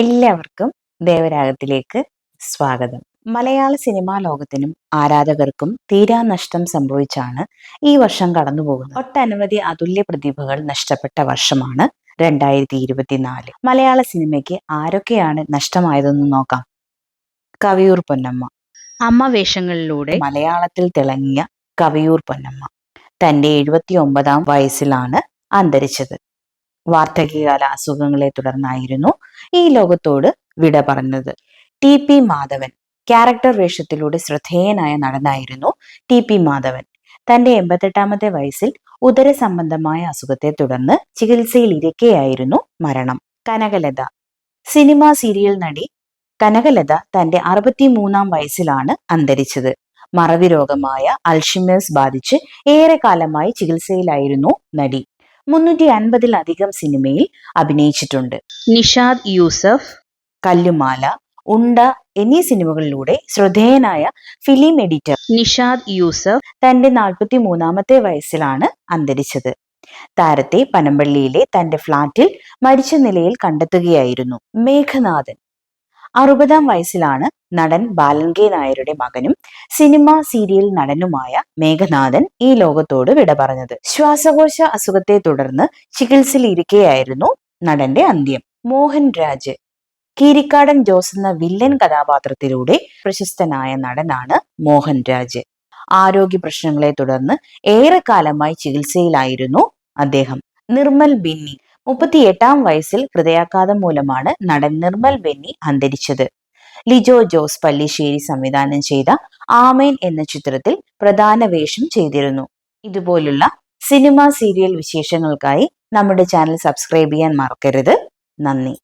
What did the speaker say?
എല്ലാവർക്കും ദേവരാഗത്തിലേക്ക് സ്വാഗതം. മലയാള സിനിമാ ലോകത്തിനും ആരാധകർക്കും തീരാ നഷ്ടം സംഭവിച്ചാണ് ഈ വർഷം കടന്നുപോകുന്നത്. ഒട്ടനവധി അതുല്യ പ്രതിഭകൾ നഷ്ടപ്പെട്ട വർഷമാണ് രണ്ടായിരത്തി ഇരുപത്തിനാല് മലയാള സിനിമയ്ക്ക് ആരൊക്കെയാണ് നഷ്ടമായതെന്ന് നോക്കാം. കവിയൂർ പൊന്നമ്മ. അമ്മ വേഷങ്ങളിലൂടെ മലയാളത്തിൽ തിളങ്ങിയ കവിയൂർ പൊന്നമ്മ. തന്റെ എഴുപത്തി ഒമ്പതാം വയസ്സിലാണ് അന്തരിച്ചത്. വാർദ്ധക്യകാല അസുഖങ്ങളെ തുടർന്നായിരുന്നു ഈ ലോകത്തോട് വിട പറഞ്ഞത്. ടി പി മാധവൻ ക്യാരക്ടർ വേഷത്തിലൂടെ ശ്രദ്ധേയനായ നടനായിരുന്നു ടി പി മാധവൻ. തന്റെ എൺപത്തെട്ടാമത്തെ വയസ്സിൽ ഉദര സംബന്ധമായ അസുഖത്തെ തുടർന്ന് ചികിത്സയിൽ ഇരിക്കെയായിരുന്നു മരണം. കനകലത സിനിമാ സീരിയൽ നടി കനകലത തന്റെ അറുപത്തിമൂന്നാം വയസ്സിലാണ് അന്തരിച്ചത്. മറവി രോഗമായ അൽഷിമേഴ്സ് ബാധിച്ച് ഏറെ കാലമായി ചികിത്സയിലായിരുന്നു നടി. മുന്നൂറ്റി അൻപതിലധികം സിനിമയിൽ അഭിനയിച്ചിട്ടുണ്ട്. നിഷാദ് യൂസഫ് കല്ലുമാല ഉണ്ട എന്നീ സിനിമകളിലൂടെ ശ്രദ്ധേയനായ ഫിലിം എഡിറ്റർ നിഷാദ് യൂസഫ് തന്റെ നാൽപ്പത്തി മൂന്നാമത്തെ വയസ്സിലാണ് അന്തരിച്ചത്. താരത്തെ പനമ്പള്ളിയിലെ തന്റെ ഫ്ളാറ്റിൽ മരിച്ച നിലയിൽ കണ്ടെത്തുകയായിരുന്നു മേഘനാഥൻ. അറുപതാം വയസ്സിലാണ് നടൻ ബാലൻ കെ നായരുടെ മകനും സിനിമ സീരിയൽ നടനുമായ മേഘനാഥൻ ഈ ലോകത്തോട് വിട പറഞ്ഞത്. ശ്വാസകോശ അസുഖത്തെ തുടർന്ന് ചികിത്സയിലിരിക്കെയായിരുന്നു നടന്റെ അന്ത്യം. മോഹൻ രാജ് കീരിക്കാടൻ ജോസ് എന്ന വില്ലൻ കഥാപാത്രത്തിലൂടെ പ്രശസ്തനായ നടനാണ് മോഹൻ രാജ്. ആരോഗ്യ പ്രശ്നങ്ങളെ തുടർന്ന് ഏറെക്കാലമായി ചികിത്സയിലായിരുന്നു അദ്ദേഹം. നിർമ്മൽ ബിന്നി മുപ്പത്തിയെട്ടാം വയസ്സിൽ ഹൃദയാഘാതം മൂലമാണ് നടൻ നിർമ്മൽ ബെന്നി അന്തരിച്ചത്. ലിജോ ജോസ് പല്ലിശ്ശേരി സംവിധാനം ചെയ്ത ആമേൻ എന്ന ചിത്രത്തിൽ പ്രധാന വേഷം ചെയ്തിരുന്നു. ഇതുപോലുള്ള സിനിമ സീരിയൽ വിശേഷങ്ങൾക്കായി നമ്മുടെ ചാനൽ സബ്സ്ക്രൈബ് ചെയ്യാൻ മറക്കരുത്. നന്ദി.